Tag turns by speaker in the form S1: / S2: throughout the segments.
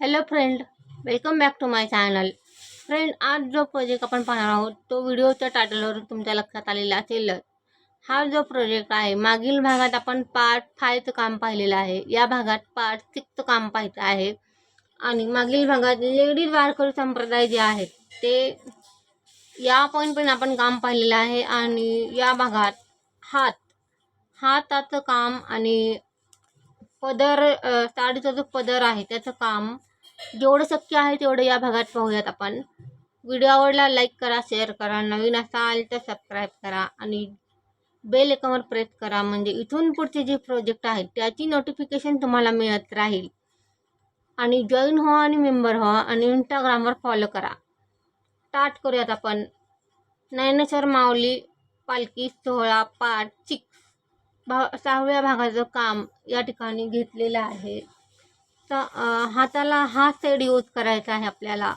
S1: Hello friend welcome back to my channel friend आज जो project आपण पाहणार आहोत तो व्हिडिओच्या टायटलवरून तुमच्या लक्षात आलेला असेल. हा जो प्रोजेक्ट आहे मागील भागात आपण पार्ट फायचं काम पाहिलेलं आहे. या भागात पार्ट सिक्सचं काम पाहायचं आहे. आणि मागील भागात लेडीज वारकरी संप्रदाय जे आहेत ते या पॉईंट पण आपण काम पाहिलेलं आहे. आणि या भागात हात हाताचं काम आणि पदर साडीचं जो पदर आहे त्याचं काम जेवढं शक्य आहे तेवढं या भागात पाहूयात आपण. व्हिडिओ आवडला लाईक करा शेअर करा. नवीन असाल तर सबस्क्राईब करा आणि बेल एकावर प्रेस करा. म्हणजे इथून पुढचे जे प्रोजेक्ट आहेत त्याची नोटिफिकेशन तुम्हाला मिळत राहील. आणि जॉईन व्हा आणि मेंबर व्हा आणि इंस्टाग्रामवर फॉलो करा. स्टार्ट करूयात आपण. ज्ञानेश्वर माऊली पालखी सोहळा पार्ट सिक्स भा सहाव्या भागाचं काम या ठिकाणी घेतलेलं आहे. तर हाताला हा सेड यूज करायचा आहे आपल्याला.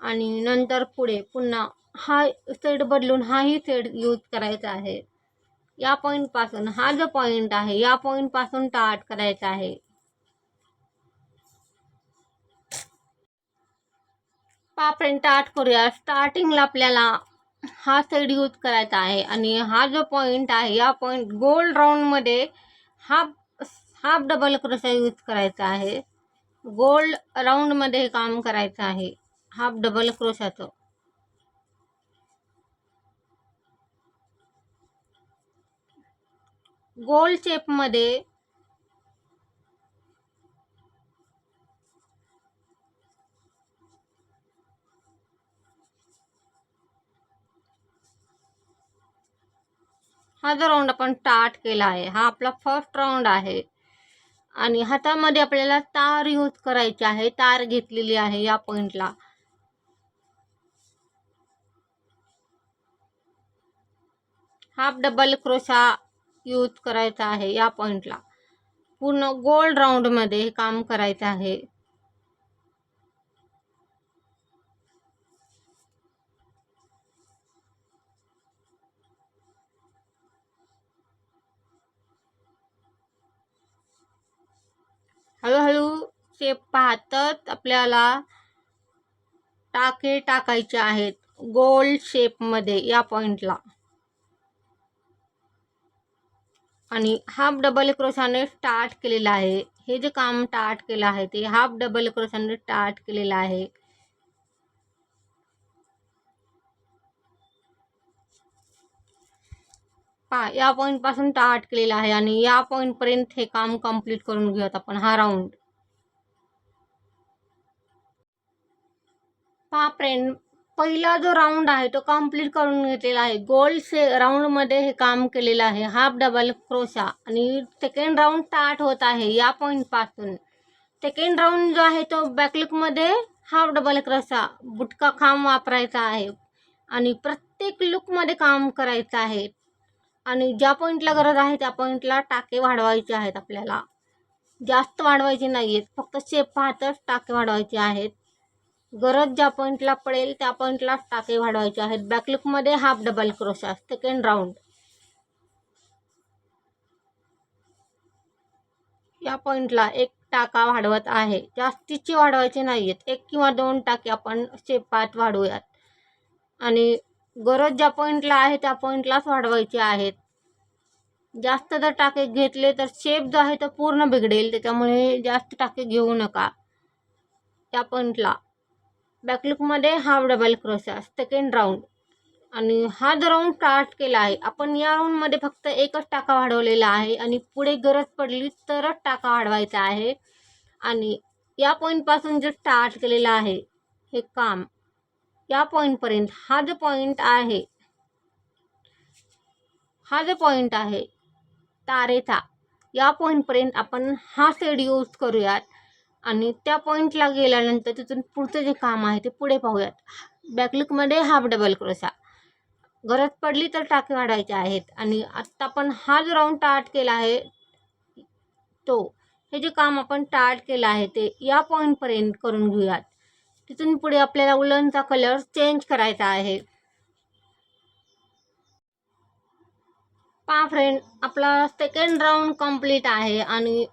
S1: आणि नंतर पुढे पुन्हा हा साईड बदलून हाही सेड यूज करायचा आहे. या पॉईंटपासून हा जो पॉईंट आहे या पॉईंटपासून टाट करायचा आहे. पापरेंट टाट करूया. स्टार्टिंगला आपल्याला हा साईड यूज करायचा आहे. आणि हा जो पॉईंट आहे या पॉईंट गोल राऊंडमध्ये हा हाफ डबल क्रोशा यूज करायचा आहे. गोल्ड राऊंडमध्ये हे काम करायचं आहे. हाफ डबल क्रोशाचं गोल शेपमध्ये हा जो राऊंड आपण स्टार्ट केला आहे हा आपला फर्स्ट राऊंड आहे. आणि हातामध्ये आपल्याला तार यूज करायची आहे. तार घेतलेली आहे या पॉईंटला हाफ डबल क्रोशा यूज करायचा आहे या पॉईंटला पूर्ण गोल राऊंडमध्ये हे काम करायचं आहे. हळूहळू शेप पाहतच आपल्याला टाके टाकायचे आहेत. गोल शेपमध्ये या पॉईंटला आणि हाफ डबल क्रोशाने स्टार्ट केलेलं आहे. हे जे काम स्टार्ट केलं आहे ते हाफ डबल क्रोशाने स्टार्ट केलेलं आहे. पा या पॉईंटपासून स्टार्ट केलेला आहे आणि या पॉईंटपर्यंत हे काम कंप्लीट करून घेऊयात आपण. हा राऊंड पहा फ्रेंड पहिला जो राऊंड आहे तो कंप्लीट करून घेतलेला आहे. गोल शे राऊंडमध्ये हे काम केलेलं आहे. हाफ डबल क्रोशा आणि सेकंड राऊंड स्टार्ट होत आहे या पॉईंटपासून सेकंड राऊंड जो आहे तो बॅकलुकमध्ये हाफ डबल क्रोशा बुटका खांब वापरायचा आहे. आणि प्रत्येक लुकमध्ये काम करायचं आहे. आणि ज्या पॉईंटला गरज आहे त्या पॉईंटला टाके वाढवायचे आहेत आपल्याला. जास्त वाढवायचे नाही आहेत फक्त शेप पाहतच टाके वाढवायचे आहेत. गरज ज्या पॉईंटला पडेल त्या पॉईंटला टाके वाढवायचे आहेत. बॅकलुकमध्ये half double crochet second round या पॉईंटला एक टाका वाढवत आहे. जास्तीचे वाढवायचे नाही आहेत एक किंवा दोन टाके आपण शेपात वाढवूयात. आणि गरज ज्या पॉईंटला आहे त्या पॉईंटलाच वाढवायचे आहेत. जास्त जर टाके घेतले तर शेप जो आहे तो पूर्ण बिघडेल. त्याच्यामुळे जास्त टाके घेऊ नका. त्या पॉईंटला बॅकलुकमध्ये half double crochet second round आणि हा जो राऊंड स्टार्ट केला आहे आपण या राऊंडमध्ये फक्त एकच टाका वाढवलेला आहे. आणि पुढे गरज पडली तरच टाका वाढवायचा आहे. आणि या पॉईंटपासून जे स्टार्ट केलेलं आहे हे काम. या पॉईंटपर्यंत हा जो पॉईंट आहे हा जो पॉईंट आहे तारेचा या पॉईंटपर्यंत आपण हा सेड यूज करूयात. आणि त्या पॉईंटला गेल्यानंतर तिथून पुढचं जे काम आहे ते पुढे पाहूयात. बॅकलुकमध्ये हाफ डबल क्रोसा गरज पडली तर टाके वाढायचे आहेत. आणि आत्ता आपण हा जो राऊंड टार्ट केला आहे तो हे जे काम आपण टार्ट केलं आहे ते या पॉईंटपर्यंत करून घेऊयात. तिथून पुढे आपल्याला उलनचा कलर चेंज करायचा आहे. पा फ्रेंड आपला सेकंड राऊंड कंप्लीट आहे आणि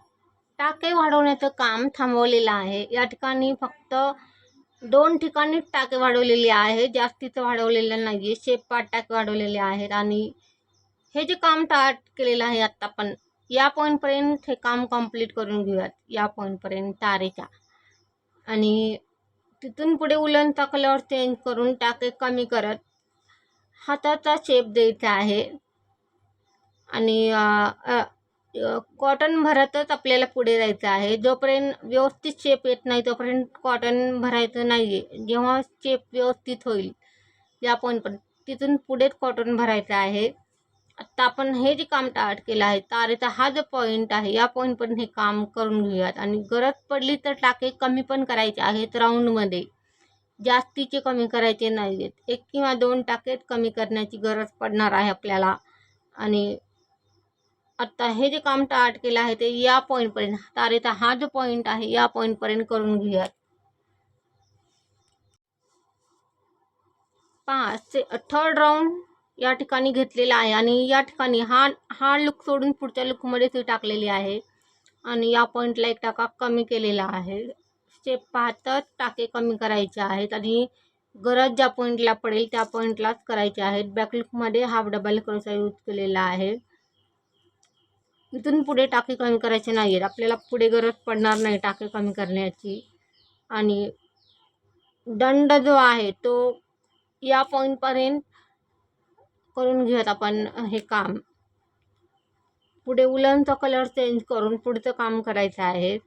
S1: टाके वाढवण्याचं काम थांबवलेलं आहे. या ठिकाणी फक्त दोन ठिकाणी टाके वाढवलेले आहे. जास्तीचं वाढवलेलं नाही आहे शेपाट टाके वाढवलेले आहेत आणि हे जे काम स्टार्ट केलेलं आहे आत्ता पण या पॉईंटपर्यंत हे काम कंप्लीट करून घेऊयात. या पॉईंटपर्यंत तारेच्या आणि तिथून पुढे उलन कलर चेंज करून टाके कमी करत. हाताचा शेप द्यायचा आहे. आणि कॉटन भरतच आपल्याला पुढे जायचं आहे. जोपर्यंत व्यवस्थित शेप येत नाही तोपर्यंत कॉटन भरायचं नाही आहे जेव्हा शेप व्यवस्थित होईल या पॉईंटपर्यंत तिथून पुढेच कॉटन भरायचं आहे. आत्ता आपण हे जे काम टार्ट केलं आहे तारेचा हा जो पॉईंट आहे या पॉईंटपर्यंत हे काम करून घेऊयात. आणि गरज पडली तर टाके कमी पण करायचे आहेत राऊंडमध्ये जास्तीचे कमी करायचे नाही आहेत एक किंवा दोन टाकेत कमी करण्याची गरज पडणार आहे आपल्याला. आणि आत्ता हे जे काम टार्ट केलं आहे ते या पॉईंटपर्यंत तारेचा हा जो पॉईंट आहे या पॉईंटपर्यंत करून घेऊयात. पाच थर्ड राऊंड या ठिकाणी घेतलेला आहे आणि या ठिकाणी हा हा लुक सोडून पुढच्या लुकमध्ये ती टाकलेली आहे. आणि या पॉईंटला एक टाका कमी केलेला आहे. स्टेप पाहताच टाके कमी करायचे आहेत आणि गरज ज्या पॉईंटला पडेल त्या पॉईंटलाच करायचे आहेत. बॅक लुकमध्ये हाफ डबल करचा यूज केलेला आहे. इथून पुढे टाके कमी करायचे नाही आहेत आपल्याला पुढे गरज पडणार नाही टाके कमी करण्याची. आणि दंड जो आहे तो या पॉईंटपर्यंत करून घेऊयात आपण हे काम. पुढे उलनचा कलर चेंज करून पुढचं काम करायचं आहे.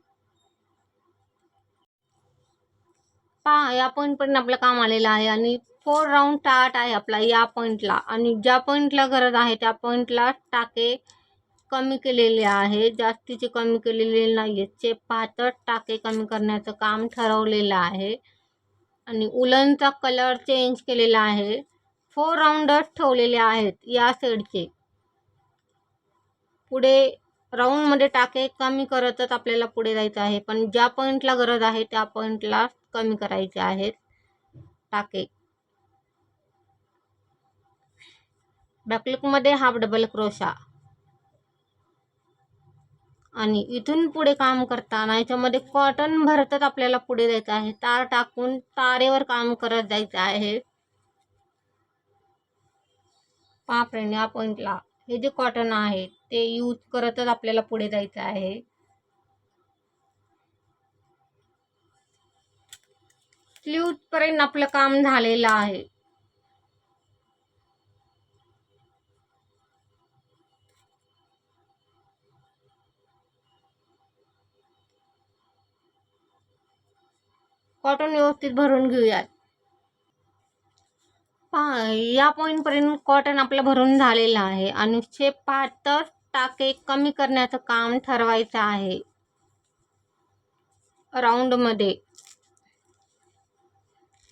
S1: पहा या पॉईंटपर्यंत आपलं काम आलेलं आहे आणि फोर राऊंड टाट आहे आपला या पॉईंटला आणि ज्या पॉईंटला गरज आहे त्या पॉईंटला टाके कमी केलेले आहे. जास्तीचे कमी केलेले नाही आहेत चे पातळ टाके कमी करण्याचं काम ठरवलेलं आहे. आणि उलनचा कलर चेंज केलेला आहे. फोर राऊंडच ठेवलेले आहेत या सेडचे पुढे राऊंडमध्ये टाके कमी करतच आपल्याला पुढे जायचं आहे. पण ज्या पॉईंटला गरज आहे त्या पॉईंटला कमी करायचे आहेत. टाके. बॅकलुकमध्ये हाफ डबल क्रोशा. आणि इथून पुढे काम करताना याच्यामध्ये कॉटन भरतच आपल्याला पुढे जायचं आहे. तार टाकून तारेवर काम करत जायचं आहे. पहा या पॉईंटला हे जे कॉटन आहे ते यूज करतच आपल्याला पुढे जायचं आहे. पर्यंत आपलं काम झालेलं आहे. कॉटन व्यवस्थित भरून घेऊयात. हां या पॉईंटपर्यंत कॉटन आपलं भरून झालेलं आहे. अनुच्छेद शेप टाके कमी करण्याचं काम ठरवायचं आहे. राऊंडमध्ये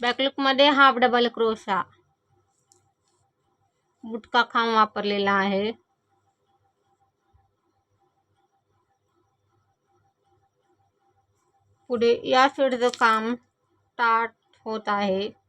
S1: बॅकलुकमध्ये हाफ डबल क्रोशा बुटका खांब वापरलेला आहे. पुढे या शेडचं काम स्टार्ट होत आहे.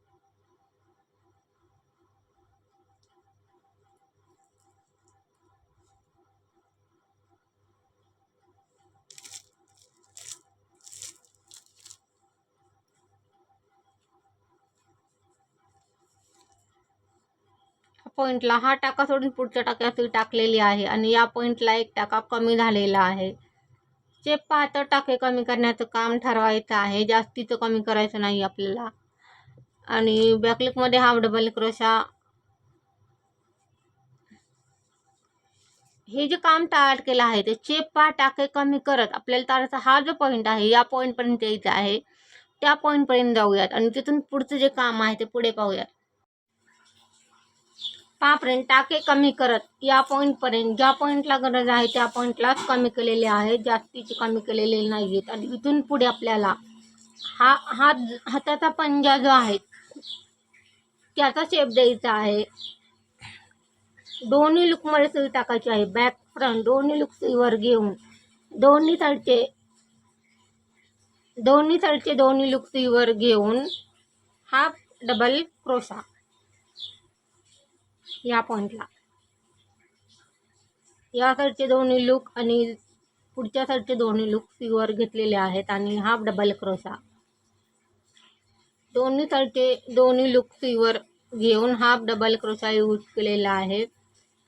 S1: पॉईंटला हा टाका सोडून पुढच्या टाक्यातील टाकलेली आहे आणि या पॉईंटला एक टाका कमी झालेला आहे. चेप पाहतं टाके कमी करण्याचं काम ठरवायचं आहे जास्तीचं कमी करायचं नाही आपल्याला. आणि बॅकलिकमध्ये हा डबल क्रोशा हे जे काम टाळ केलं आहे ते चेप पा टाके कमी करत आपल्याला ताराचा हा जो पॉईंट आहे या पॉईंटपर्यंत यायचा आहे. त्या पॉईंटपर्यंत जाऊयात आणि तिथून पुढचं जे काम आहे ते पुढे पाहूयात. पापर्यंत टाके कमी करत. या पॉईंटपर्यंत ज्या पॉईंटला गरज आहे त्या पॉईंटलाच कमी केलेले आहे. जास्तीचे कमी केलेले नाही आहेत आणि इथून पुढे आपल्याला हा हात हाताचा पंजा जो आहे त्याचा शेप द्यायचा आहे. दोन्ही लुकमध्ये सुई टाकायची आहे. बॅक फ्रंट दोन्ही लुक सुईवर घेऊन दोन्ही साईडचे दोन्ही साईडचे दोन्ही लुक सुईवर घेऊन हा डबल क्रोशा या पॉईंटला या साईडचे दोन्ही लुक आणि पुढच्या साईडचे दोन्ही लूक सीवर घेतलेले आहेत आणि हाफ डबल क्रोशा दोन्ही साईडचे दोन्ही लूक सीवर घेऊन हाफ डबल क्रोशा यूज केलेला आहे.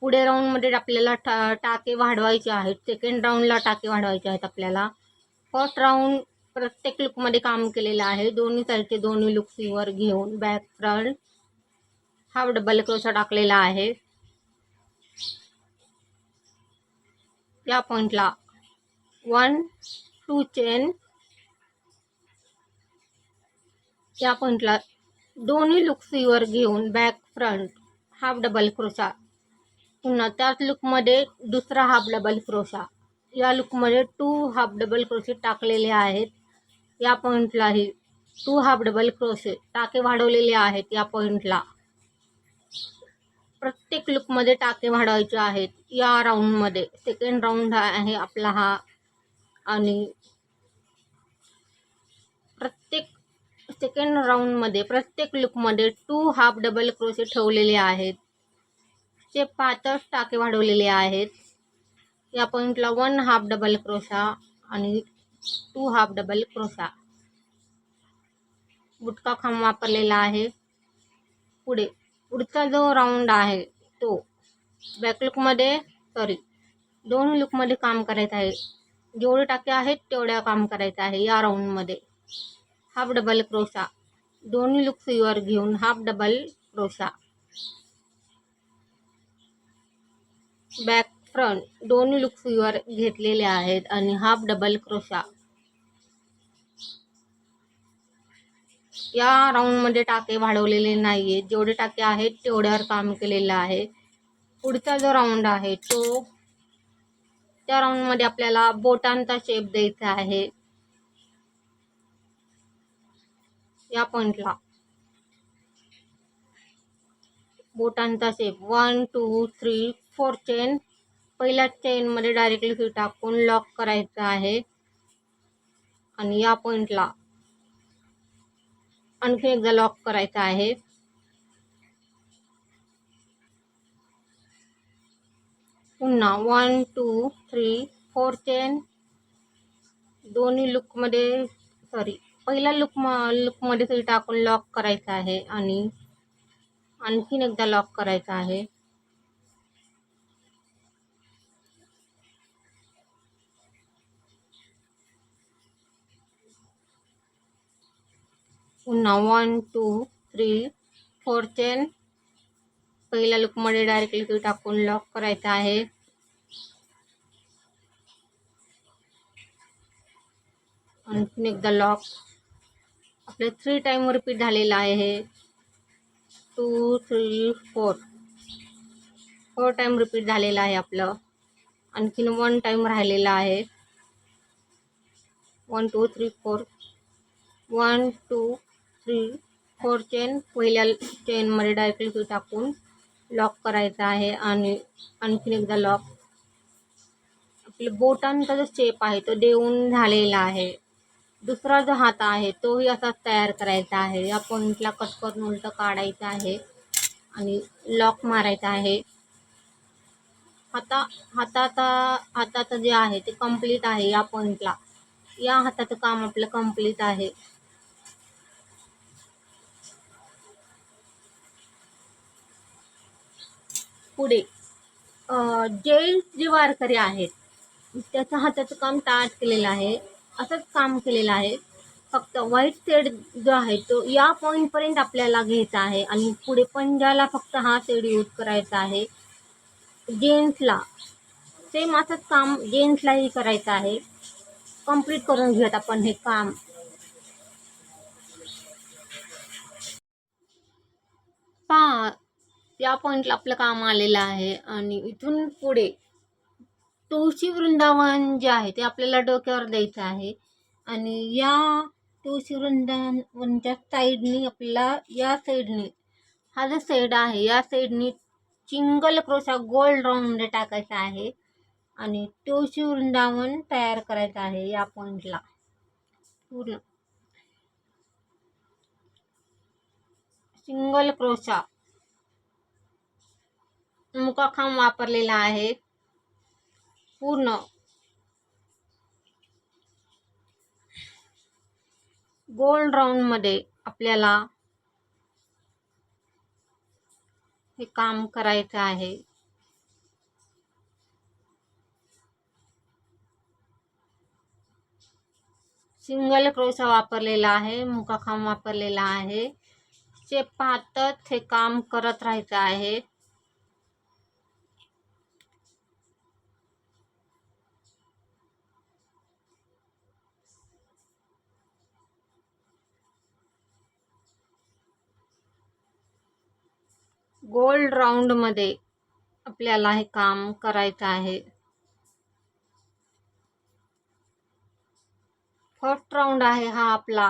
S1: पुढे राऊंडमध्ये आपल्याला टा टाके वाढवायचे आहेत. सेकंड राऊंडला टाके वाढवायचे आहेत आपल्याला. फर्स्ट राऊंड प्रत्येक लुकमध्ये काम केलेलं आहे. दोन्ही साईडचे दोन्ही लुक सीवर घेऊन back front half double crochet टाकलेला आहे. या पॉइंटला वन टू चेन या पॉईंटला दोन्ही लुक घेऊन back front half double crochet पुन्हा त्याच लुकमध्ये दुसरा हाफ डबल क्रोशा या लुकमध्ये टू हाफ डबल क्रोशे टाकलेले आहेत. या पॉईंटलाही टू हाफ डबल क्रोशे टाके वाढवलेले आहेत या पॉईंटला प्रत्येक लुकमध्ये टाके वाढवायचे आहेत. या राऊंडमध्ये सेकंड राऊंड हा आहे आपला हा. आणि प्रत्येक सेकंड राऊंडमध्ये प्रत्येक लुकमध्ये टू हाफ डबल क्रोशे ठेवलेले आहेत. ते पातळ टाके वाढवलेले आहेत. या पॉईंटला वन हाफ डबल क्रोशा आणि टू हाफ डबल क्रोशा बुटका खांब वापरलेला आहे. पुढे. पुढचा जो राऊंड आहे तो बॅक लुकमध्ये सॉरी दोन लुकमध्ये काम करायचं आहे. जेवढे टाके आहेत, तेवढ्या काम करायचं आहे या राऊंडमध्ये हाफ़ डबल क्रोशा दोन्ही लुक सीवर घेऊन half double crochet back front दोन्ही लुक सीवर घेतलेले आहेत आणि हाफ़ डबल क्रोशा या राऊंडमध्ये टाके वाढवलेले नाही आहेत जेवढे टाके आहेत तेवढ्यावर काम केलेलं आहे. पुढचा जो राऊंड आहे तो त्या राऊंडमध्ये आपल्याला बोटांचा शेप द्यायचा आहे. या पॉईंटला बोटांचा shape one two three four chain पहिल्या चेनमध्ये डायरेक्टली सुई टाकून लॉक करायचं आहे. आणि या पॉईंटला आणखी एकदा लॉक करायचा आहे. पुन्हा one two three four chain दोन्ही लुकमध्ये सॉरी पहिल्या लुक म लुकमध्ये तरी टाकून लॉक करायचं आहे आणि आणखीन एकदा लॉक करायचा आहे. पुन्हा one two three four chain पहिल्या लुकमध्ये डायरेक्टली सुई टाकून लॉक करायचं आहे. आणखीन एकदा लॉक आपले थ्री टाईम रिपीट झालेलं आहे. हे two three four four time repeat झालेलं आहे आपलं. आणखीन वन टाईम राहिलेला आहे. One two three four one two three four chain पहिल्या चेनमध्ये डायरेक्टली सुई टाकून लॉक करायचा आहे आणि आणखीन एकदा लॉक आपल्या बोटांचा जो शेप आहे तो देऊन झालेला आहे. दुसरा जो हात आहे तोही असाच तयार करायचा आहे. या पॉईंटला कट करून उलटं काढायचं आहे आणि लॉक मारायचा आहे. हाता हाताचा हाताचं जे आहे ते कंप्लीट आहे या पॉईंटला या हाताचं काम आपलं कंप्लीट आहे. पुढे. जे जे वारकरी आहेत त्याचं हाताचं काम ताट केलेलं आहे असंच काम केलेलं आहे. फक्त व्हाईट सेड जो आहे तो या पॉईंटपर्यंत आपल्याला घ्यायचा आहे आणि पुढे पंजाला फक्त हा सेड यूज करायचा आहे. जेंट्सला सेम असंच काम जेंट्सलाही करायचं आहे. कंप्लीट करून घेऊयात आपण हे काम. पा या पॉईंटला आपलं काम आलेलं आहे. आणि इथून पुढे तुळशी वृंदावन जे आहे ते आपल्याला डोक्यावर द्यायचं आहे. आणि या तुळशी वृंदावनच्या साईडनी आपल्याला या साईडनी हा जो साईड आहे या साईडनी चिंगल क्रोशा गोल्ड राऊंडमध्ये टाकायचा आहे. आणि तुळशी वृंदावन तयार करायचं आहे या पॉईंटला पूर्ण. Single crochet. मुकाखाम वापरलेला आहे. पूर्ण. गोल राऊंडमध्ये आपल्याला हे काम करायचं आहे. सिंगल क्रोसा वापरलेला आहे मुकाखाम वापरलेला आहे. स्टेप पाहतच हे काम करत राहायचं आहे. गोल्ड राऊंडमध्ये आपल्याला हे काम करायचं आहे. फर्स्ट राऊंड आहे हा आपला.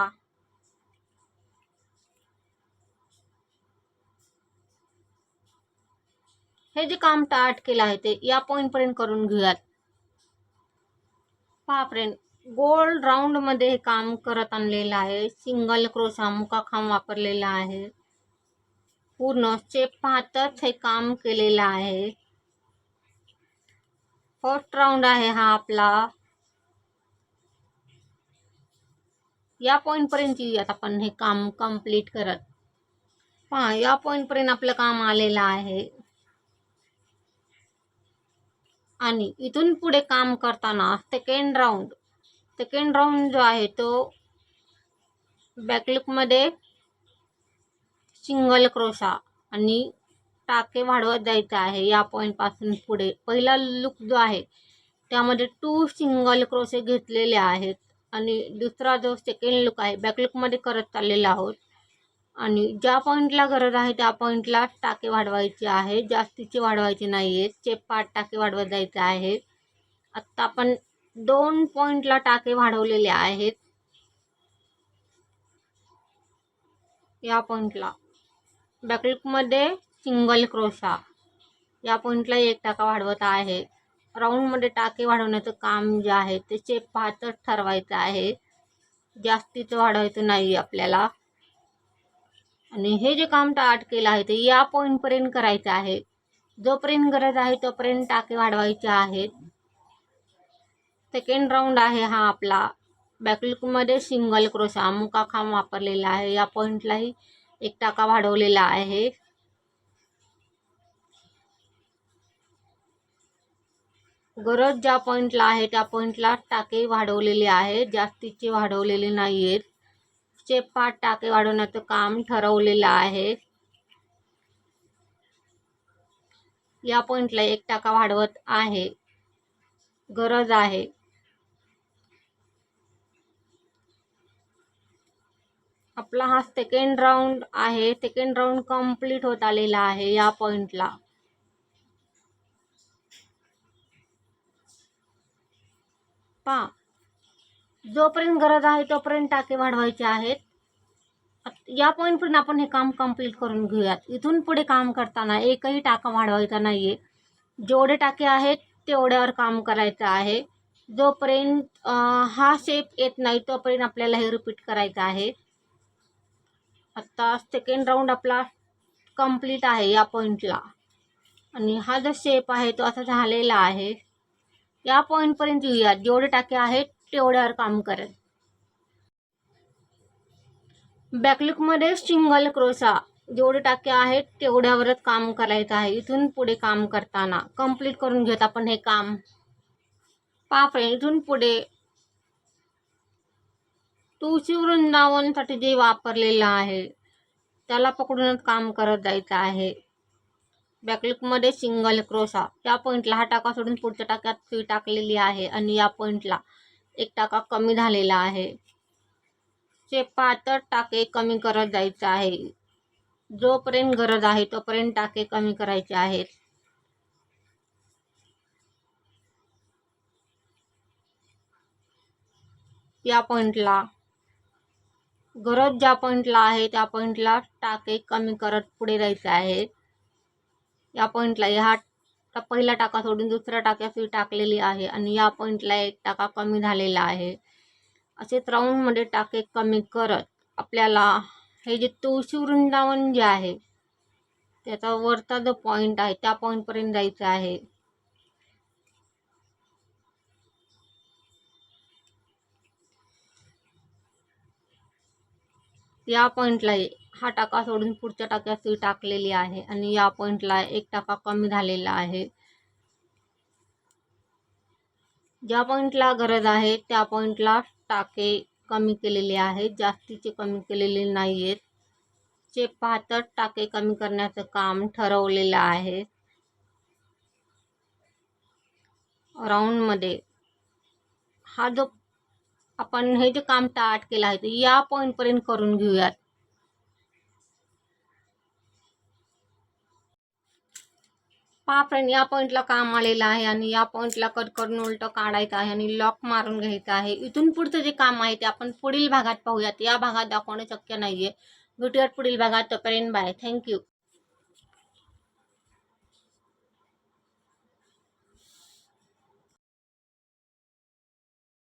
S1: हे जे काम स्टार्ट केलं आहे ते या पॉईंटपर्यंत करून घेऊयात. पहा फ्रेंड गोल्ड राऊंडमध्ये हे काम करत आणलेलं आहे. सिंगल क्रोशा मुकाखांब वापरलेला आहे. पूर्ण स्टेप पाहतच हे काम केलेलं आहे. फर्स्ट राऊंड आहे हा आपला. या पॉईंटपर्यंत येऊयात आपण हे काम कंप्लीट करत. पहा या पॉईंटपर्यंत आपलं काम आलेलं आहे. आणि इथून पुढे काम करताना सेकंड राऊंड सेकंड राऊंड जो आहे तो बॅकलुकमध्ये सिंगल क्रोशा आणि टाके वाढवत जायचं आहे या पॉईंटपासून पुढे. पहिला लुक जो आहे त्यामध्ये टू सिंगल क्रोशे घेतलेले आहेत आणि दुसरा जो सेकंड लुक आहे बॅकलुकमध्ये करत चाललेला आहोत. आणि ज्या पॉईंटला गरज आहे त्या पॉईंटला टाके वाढवायचे आहे. जास्तीचे वाढवायचे नाही आहेत चेप पाच टाके वाढवत जायचे आहे. आत्ता आपण दोन पॉईंटला टाके वाढवलेले आहेत. या पॉईंटला बॅकलुकमध्ये सिंगल क्रोशा. या पॉईंटला एक टाका वाढवत आहे. राऊंडमध्ये टाके वाढवण्याचं काम जे आहे ते स्टेप पाहतच ठरवायचं आहे. जास्तीचं वाढवायचं नाही आपल्याला. आणि हे जे काम टाट केलं आहे ते या पॉईंटपर्यंत करायचं आहे. जोपर्यंत गरज आहे तोपर्यंत टाके वाढवायचे आहेत. सेकंड राऊंड आहे हा आपला. बॅकलुकमध्ये सिंगल क्रोशा मुकाखांब वापरलेला आहे. या पॉईंटलाही एक टाका वाढवलेला आहे. गरज ज्या पॉईंटला आहे त्या पॉईंटला टाके वाढवलेले आहे. जास्तीचे वाढवलेले नाही आहेत स्टेप पाच टाके वाढवण्याचं काम ठरवलेलं आहे. या पॉईंटला एक टाका वाढवत आहे. गरज आहे. आपला हा सेकंड राऊंड आहे. सेकंड राऊंड कंप्लीट होत आलेला आहे या पॉईंटला पा जोपर्यंत गरज आहे तोपर्यंत टाके वाढवायचे आहेत. या पॉईंटपर्यंत आपण हे काम कंप्लीट करून घेऊयात. इथून पुढे काम करताना एकही टाका वाढवायचा नाही आहे जेवढे टाके आहेत तेवढ्यावर काम करायचं आहे. जोपर्यंत हा शेप येत नाही तोपर्यंत आपल्याला हे रिपीट करायचं आहे. आत्ता सेकंड राऊंड आपला कंप्लीट आहे या पॉईंटला आणि हा जो शेप आहे तो असा झालेला आहे. या पॉईंटपर्यंत येऊया. जेवढे टाके आहेत तेवढ्यावर काम करत बॅकलुकमध्ये सिंगल क्रोसा जेवढे टाके आहेत तेवढ्यावरच काम करायचं आहे. इथून पुढे काम करताना. कंप्लीट करून घेत आपण हे काम. पा फ्रेंड इथून पुढे तुळशी वृंदावनसाठी जे वापरलेलं आहे त्याला पकडूनच काम करत जायचं आहे. बॅकलिकमध्ये सिंगल क्रोसा या पॉईंटला हा टाका सोडून पुढच्या टाक्यात सुई टाकलेली आहे आणि या पॉईंटला एक टाका कमी झालेला आहे. चे पातळ टाके कमी करत जायचं आहे. जोपर्यंत गरज आहे तोपर्यंत टाके कमी करायचे आहेत. या पॉईंटला गरज ज्या पॉईंटला आहे त्या पॉईंटला टाके कमी करत पुढे जायचं आहे. या पॉईंटला ह्या पहिला टाका सोडून दुसऱ्या टाक्यात टाकलेली आहे आणि या पॉईंटला एक टाका कमी झालेला आहे. असेच राऊंडमध्ये टाके कमी करत आपल्याला हे जे तुळशी वृंदावन जे आहे त्याचा वरचा जो पॉईंट आहे त्या पॉईंटपर्यंत जायचं आहे. या पॉईंटला हा टाका सोडून पुढच्या टाक्यात सुई टाकलेली आहे आणि या पॉईंटला एक टाका कमी झालेला आहे. ज्या पॉईंटला गरज आहे त्या पॉईंटला टाके कमी केलेले आहेत. जास्तीचे कमी केलेले नाही आहेत चे पाहतर टाके कमी करण्याचं काम ठरवलेलं आहे. राऊंडमध्ये हा जो आपण हे जे काम स्टार्ट केलं आहे ते या पॉईंटपर्यंत करून घेऊयात. पहा फ्रेंड या पॉईंटला काम आलेलं आहे आणि या पॉईंटला कट करून उलटं काढायचं आहे आणि लॉक मारून घ्यायचं आहे. इथून पुढचं जे काम आहे ते आपण पुढील भागात पाहूयात. या भागात दाखवणं शक्य नाही आहे भेटूयात पुढील भागात. तोपर्यंत बाय थँक्यू